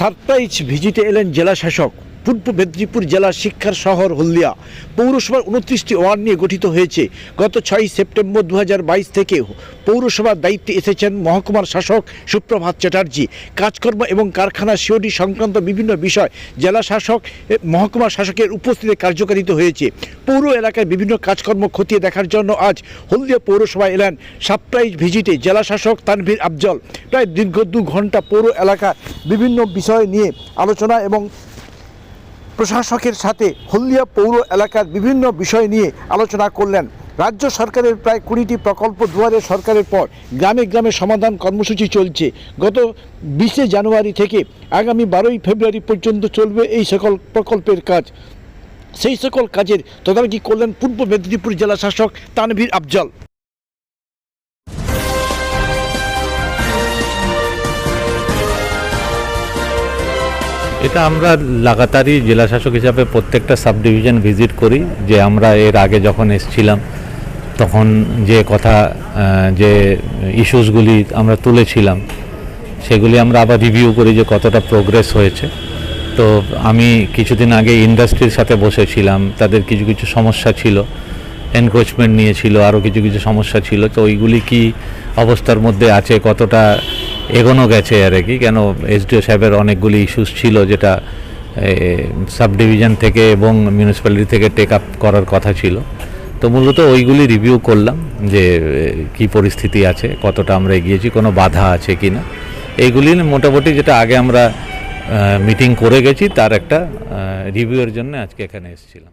Surprise ভিজিটে এলেন জেলা শাসক। পূর্ব মেদিনীপুর জেলার শিক্ষার শহর হলদিয়া। পৌরসভার উনত্রিশটি ওয়ার্ড নিয়ে গঠিত হয়েছে। গত ছয় সেপ্টেম্বর দু হাজার বাইশ থেকে পৌরসভার দায়িত্বে এসেছেন মহকুমার শাসক সুপ্রভাত চ্যাটার্জি। কাজকর্ম এবং কারখানা সিওডি সংক্রান্ত বিভিন্ন বিষয় জেলা শাসক এ, মহকুমা শাসকের উপস্থিতিতে কার্যকারিত হয়েছে। পৌর এলাকায় বিভিন্ন কাজকর্ম খতিয়ে দেখার জন্য আজ হলদিয়া পৌরসভায় এলেন সারপ্রাইজ ভিজিটে জেলা শাসক তানভীর আফজল। প্রায় দীর্ঘ দু ঘণ্টা পৌর এলাকা বিভিন্ন বিষয় নিয়ে আলোচনা এবং প্রশাসকের সাথে হলদিয়া পৌর এলাকার বিভিন্ন বিষয় নিয়ে আলোচনা করলেন। রাজ্য সরকারের প্রায় কুড়িটি প্রকল্প দুয়ারে সরকারের পর গ্রামে গ্রামে সমাধান কর্মসূচি চলছে। গত বিশে জানুয়ারি থেকে আগামী বারোই ফেব্রুয়ারি পর্যন্ত চলবে এই সকল প্রকল্পের কাজ। সেই সকল কাজের তদারকি করলেন পূর্ব মেদিনীপুর জেলা শাসক তানভীর আফজল। এটা আমরা লাগাতারই জেলাশাসক হিসাবে প্রত্যেকটা সাব ডিভিশন ভিজিট করি, যে আমরা এর আগে যখন এসছিলাম, তখন যে কথা যে ইস্যুসগুলি আমরা তুলেছিলাম, সেগুলি আমরা আবার রিভিউ করি যে কতটা প্রোগ্রেস হয়েছে। তো আমি কিছুদিন আগে ইন্ডাস্ট্রির সাথে বসেছিলাম, তাদের কিছু কিছু সমস্যা ছিল এনক্রোচমেন্ট নিয়েছিল, আরও কিছু কিছু সমস্যা ছিল, তো ওইগুলি কি অবস্থার মধ্যে আছে, কতটা এগোনো গেছে আর কি। কেন এসডিও সাহেবের অনেকগুলি ইস্যুস ছিল যেটা সাব ডিভিশন থেকে এবং মিউনিসিপ্যালিটি থেকে টেক আপ করার কথা ছিল। তো মূলত ওইগুলি রিভিউ করলাম যে কি পরিস্থিতি আছে, কতটা আমরা এগিয়েছি, কোনো বাধা আছে কি না। এইগুলি মোটামুটি যেটা আগে আমরা মিটিং করে গেছি, তার একটা রিভিউয়ের জন্য আজকে এখানে এসেছিলাম।